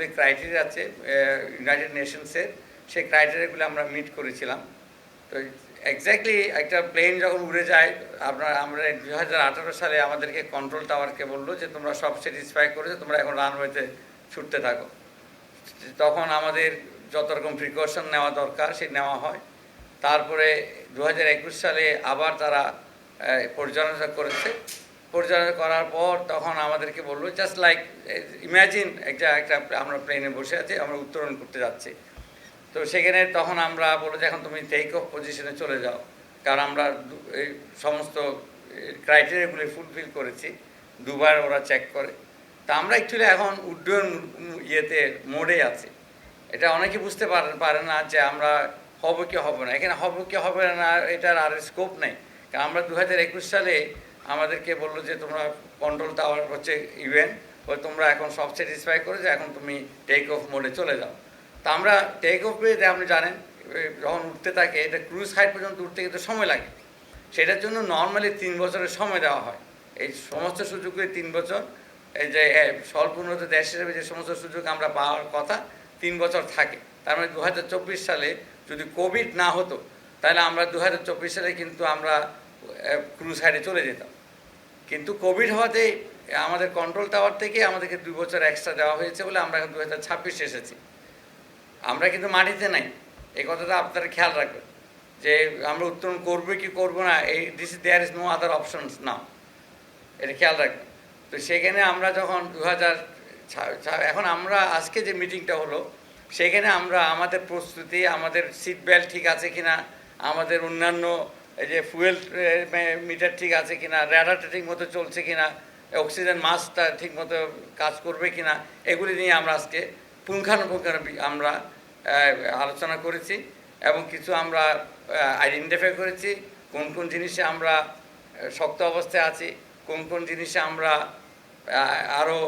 অনেকগুলি ক্রাইটেরিয়া আছে ইউনাইটেড নেশনসের সেই ক্রাইটেরিয়াগুলো আমরা মিট করেছিলাম। তো এক্স্যাক্টলি একটা প্লেন যখন উড়ে যায়, আপনার, আমরা দু হাজার আঠারো সালে আমাদেরকে কন্ট্রোল টাওয়ারকে বলল যে, তোমরা সব স্যাটিসফাই করেছ, তোমরা এখন রানওয়েতে ছুটতে থাকো। তখন আমাদের যত রকম প্রিকশন নেওয়া দরকার সে নেওয়া হয়। তারপরে দু হাজার একুশ সালে আবার তারা পর্যালোচনা করেছে। পর্যালোচনা করার পর তখন আমাদেরকে বলল জাস্ট লাইক ইম্যাজিন একটা একটা আমরা প্লেনে বসে আছি, আমরা উত্তরণ করতে যাচ্ছি। তো সেখানে তখন আমরা বলল যে, এখন তুমি টেক অফ পজিশনে চলে যাও। কারণ আমরা এই সমস্ত ক্রাইটেরিয়াগুলি ফুলফিল করেছি, দুবার ওরা চেক করে। তা আমরা অ্যাকচুয়ালি এখন উড্ডয়ন ইয়েতে মোডে আছি। এটা অনেকে বুঝতে পারে পারে না যে আমরা হব কি হবে না। এখানে হব কি হবে না, এটার আর স্কোপ নেই। কারণ আমরা দু হাজার একুশ সালে আমাদেরকে বলল যে তোমরা কন্ট্রোল টাওয়ার হচ্ছে ইভেন্ট ও তোমরা এখন সব স্যাটিসফাই করে যে এখন তুমি টেক অফ মোডে চলে যাও। তা আমরা টেক অফ পেয়ে আপনি জানেন যখন উঠতে থাকে, এটা ক্রুজ হাইট পর্যন্ত উঠতে কিন্তু সময় লাগে। সেটার জন্য নর্মালি তিন বছরের সময় দেওয়া হয়। এই সমস্ত সুযোগগুলি তিন বছর, এই যে স্বল্প উন্নত দেশ হিসেবে যে সমস্ত সুযোগ আমরা পাওয়ার কথা তিন বছর থাকে। তার মানে দু হাজার চব্বিশ সালে যদি কোভিড না হতো, তাহলে আমরা দু হাজার চব্বিশ সালে কিন্তু আমরা ক্রুজ হাইডে চলে যেতাম। কিন্তু কোভিড হওয়াতে আমাদের কন্ট্রোল টাওয়ার থেকে আমাদেরকে দুই বছর এক্সট্রা দেওয়া হয়েছে বলে আমরা এখন দু হাজার ছাব্বিশে এসেছি। আমরা কিন্তু মাটিতে নাই। এই কথাটা আপনারা খেয়াল রাখবেন। যে আমরা উত্তরণ করব কি করব না, এই this there is no other options না এটা খেয়াল রাখবেন। তো সেখানে আমরা যখন দু হাজার এখন আমরা আজকে যে মিটিংটা হলো, সেখানে আমরা আমাদের প্রস্তুতি, আমাদের সিট বেল্ট ঠিক আছে কিনা, আমাদের অন্যান্য যে ফুয়েল মিটার ঠিক আছে কিনা র্যাডারটা ঠিক মতো চলছে কিনা অক্সিজেন মাস্কটা ঠিক মতো কাজ করবে কিনা, এগুলি নিয়ে আমরা আজকে পুঙ্খানুপুঙ্খানু আমরা আলোচনা করেছি এবং কিছু আমরা আইডেন্টিফাই করেছি, কোন কোন জিনিসে আমরা শক্ত অবস্থায় আছি, কোন কোন জিনিসে আমরা আরও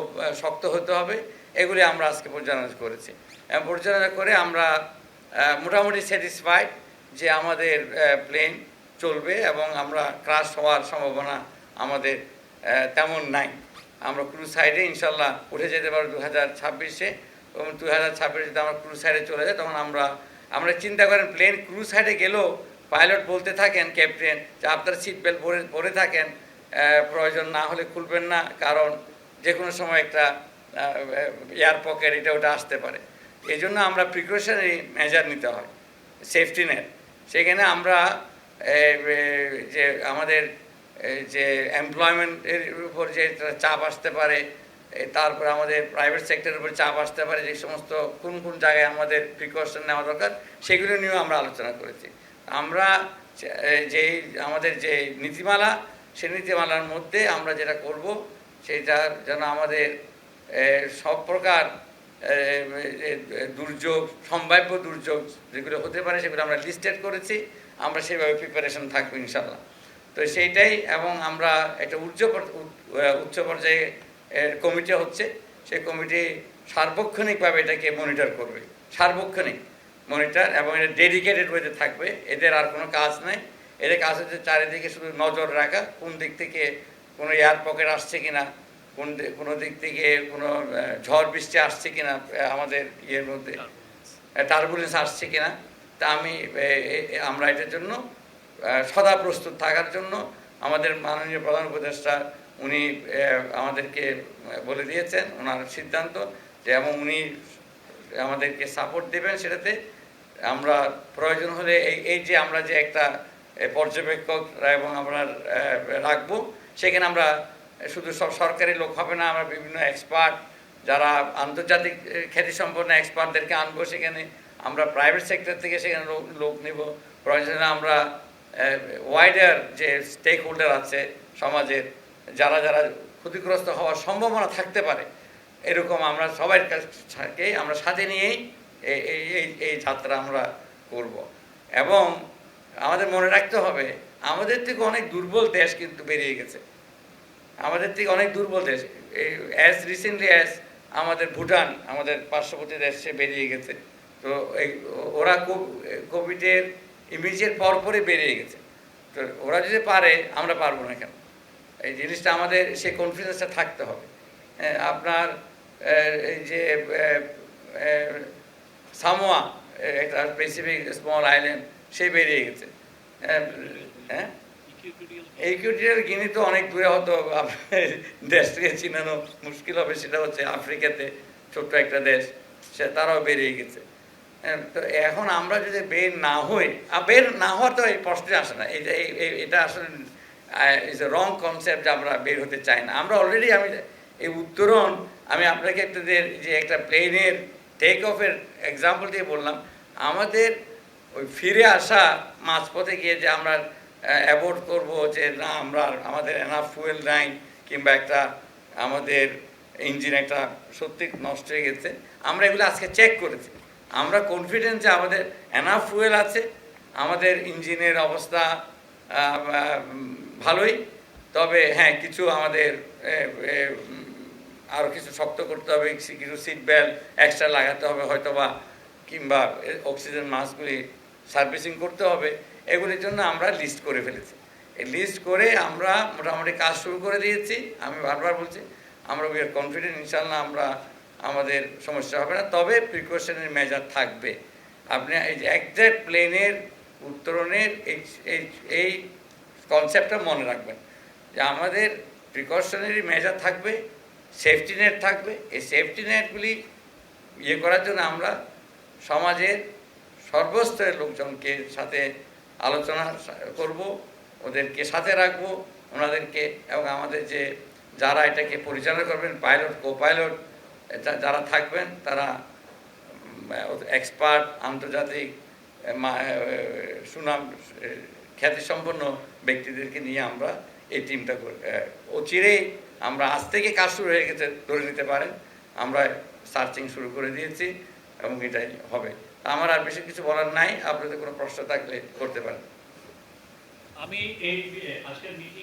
শক্ত হতে হবে, এগুলি আমরা আজকে পর্যালোচনা করেছি। এবং পর্যালোচনা করে আমরা মোটামুটি স্যাটিসফাইড যে আমাদের প্লেন চলবে এবং আমরা ক্রাশ হওয়ার সম্ভাবনা আমাদের তেমন নাই। আমরা ক্রুজ সাইডে ইনশাল্লাহ উঠে যেতে পারব দু হাজার ছাব্বিশে এবং দু হাজার ছাব্বিশে যদি আমরা ক্রুজ সাইডে চলে যাই তখন আমরা আমরা চিন্তা করেন প্লেন ক্রুজ সাইডে গেলেও পাইলট বলতে থাকেন ক্যাপ্টেন যে আপনার সিট বেল্ট পরে পরে থাকেন প্রয়োজন না হলে খুলবেন না, কারণ যে কোনো সময় একটা এয়ার পকেট এটা ওটা আসতে পারে। এই জন্য আমরা প্রিকশনারি মেজার নিতে হয় সেফটি নেট সেখানে আমরা যে আমাদের যে এমপ্লয়মেন্টের উপর যে চাপ আসতে পারে তারপর আমাদের প্রাইভেট সেক্টরের উপর চাপ আসতে পারে, যে সমস্ত কোন কোন জায়গায় আমাদের প্রিকশন নেওয়া দরকার, সেগুলো নিয়েও আমরা আলোচনা করেছি। আমরা যে- আমাদের যে নীতিমালা সেই নীতিমালার মধ্যে আমরা যেটা করব, সেটা যেন আমাদের সব প্রকার দুর্যোগ, সম্ভাব্য দুর্যোগ যেগুলো হতে পারে, সেগুলো আমরা লিস্টেড করেছি। আমরা সেইভাবে প্রিপারেশন থাকব ইনশাল্লাহ তো সেইটাই এবং আমরা একটা উচ্চ উচ্চ পর্যায়ে কমিটি হচ্ছে সেই কমিটি সার্বক্ষণিকভাবে এটাকে মনিটর করবে। সার্বক্ষণিক মনিটর এবং এটা ডেডিকেটেড ওয়েতে থাকবে। এদের আর কোনো কাজ নেই। এদের কাজ হচ্ছে চারিদিকে শুধু নজর রাখা কোন দিক থেকে কোনো এয়ার পকেট আসছে কিনা কোন কোনো দিক থেকে কোনো ঝড় বৃষ্টি আসছে কিনা আমাদের ইয়ের মধ্যে টার্বুলেন্স আসছে কিনা। তা আমি আমরা এটার জন্য সদা প্রস্তুত থাকার জন্য আমাদের মাননীয় প্রধান উপদেষ্টা উনি আমাদেরকে বলে দিয়েছেন ওনার সিদ্ধান্ত যে, এবং উনি আমাদেরকে সাপোর্ট দেবেন সেটাতে আমরা প্রয়োজন হলে এই এই যে আমরা যে একটা পর্যবেক্ষক এবং আমরা রাখব, সেখানে আমরা শুধু সব সরকারি লোক হবে না, আমরা বিভিন্ন এক্সপার্ট যারা আন্তর্জাতিক খ্যাতিসম্পন্ন এক্সপার্টদেরকে আনব সেখানে আমরা প্রাইভেট সেক্টর থেকে সেখানে লোক নিব। প্রয়োজনে আমরা ওয়াইডার যে স্টেক হোল্ডার আছে সমাজের, যারা যারা ক্ষতিগ্রস্ত হওয়ার সম্ভাবনা থাকতে পারে, এরকম আমরা সবার কাছে আমরা সাথে নিয়েই এই- এই যাত্রা আমরা করব। এবং আমাদের মনে রাখতে হবে, আমাদের থেকে অনেক দুর্বল দেশ কিন্তু বেরিয়ে গেছে। আমাদের থেকে অনেক দুর্বল দেশ। অ্যাজ রিসেন্টলি অ্যাজ আমাদের ভুটান, আমাদের পার্শ্ববর্তী দেশ বেরিয়ে গেছে। তো ওরা কোভিডের ইমিডিয়েট পরপরই বেরিয়ে গেছে। তো ওরা যদি পারে আমরা পারব না কেন? এই জিনিসটা আমাদের সেই কনফিডেন্সটা থাকতে হবে। হ্যাঁ, আপনার এই যে সামোয়া একটা স্পেসিফিক স্মল আইল্যান্ড সে বেরিয়ে গেছে। হ্যাঁ ইকুইটোরিয়াল গিনি তো অনেক দূরে হতো দেশ থেকে চিনানো মুশকিল হবে সেটা হচ্ছে আফ্রিকাতে ছোট্ট একটা দেশ সে তারাও বেরিয়ে গেছে। হ্যাঁ, তো এখন আমরা যদি বের না হই বের না হওয়ার তো এই প্রশ্নে আসে না। এটা এটা আসলে ইজ এ রং কনসেপ্ট আমরা বের হতে চাই না। আমরা অলরেডি আমি এই উত্তরণ, আমি আপনাকে একটা যে- একটা প্লেনের টেক অফের এক্সাম্পল দিয়ে বললাম, আমাদের ওই ফিরে আসা মাঝপথে গিয়ে যে আমরা অ্যাভয়েড করব, যে না, আমরা আমাদের এনাফ ফুয়েল নাই, কিংবা একটা আমাদের ইঞ্জিন একটা সত্যি নষ্ট হয়ে গেছে, আমরা এগুলো আজকে চেক করেছি। আমরা কনফিডেন্স যে আমাদের এনাফ ফুয়েল আছে, আমাদের ইঞ্জিনের অবস্থা ভালোই। তবে হ্যাঁ কিছু আমাদের আরও কিছু শক্ত করতে হবে কিছু সিট বেল্ট এক্সট্রা লাগাতে হবে, হয়তোবা, কিংবা অক্সিজেন মাস্কগুলি সার্ভিসিং করতে হবে। এগুলির জন্য আমরা লিস্ট করে ফেলেছি। এই লিস্ট করে আমরা মোটামুটি কাজ শুরু করে দিয়েছি। আমি বারবার বলছি, আমরা উই আর কনফিডেন্ট ইনশাল্লাহ আমরা আমাদের সমস্যা হবে না। তবে প্রিকশনের মেজার থাকবে। আপনি এই যে একজ্যাক্ট প্লেনের উত্তরণের এই এই কনসেপ্টটা মনে রাখবেন। যে আমাদের প্রিকশনারি মেজার থাকবে সেফটি নেট থাকবে। এই সেফটি নেটগুলি ইয়ে করার জন্য আমরা সমাজের সর্বস্তরের লোকজনকে সাথে আলোচনা করব, ওদেরকে সাথে রাখব, ওনাদেরকে এবং আমাদের যে যারা এটাকে পরিচালনা করবেন পাইলট কো পাইলট যারা থাকবেন তারা এক্সপার্ট আন্তর্জাতিক সুনাম খ্যাতিসম্পন্ন ব্যক্তিদেরকে নিয়ে আমরা এই টিমটা আহ, অচিরেই আমরা আজ থেকে কাজ শুরু হয়ে গেছে ধরে নিতে পারেন। আমরা সার্চিং শুরু করে দিয়েছি এবং এটাই হবে। আমার আর বেশি কিছু বলার নাই আপনাদের কোনো প্রশ্ন থাকলে করতে পারেন। আমি এই আজকের মিটিং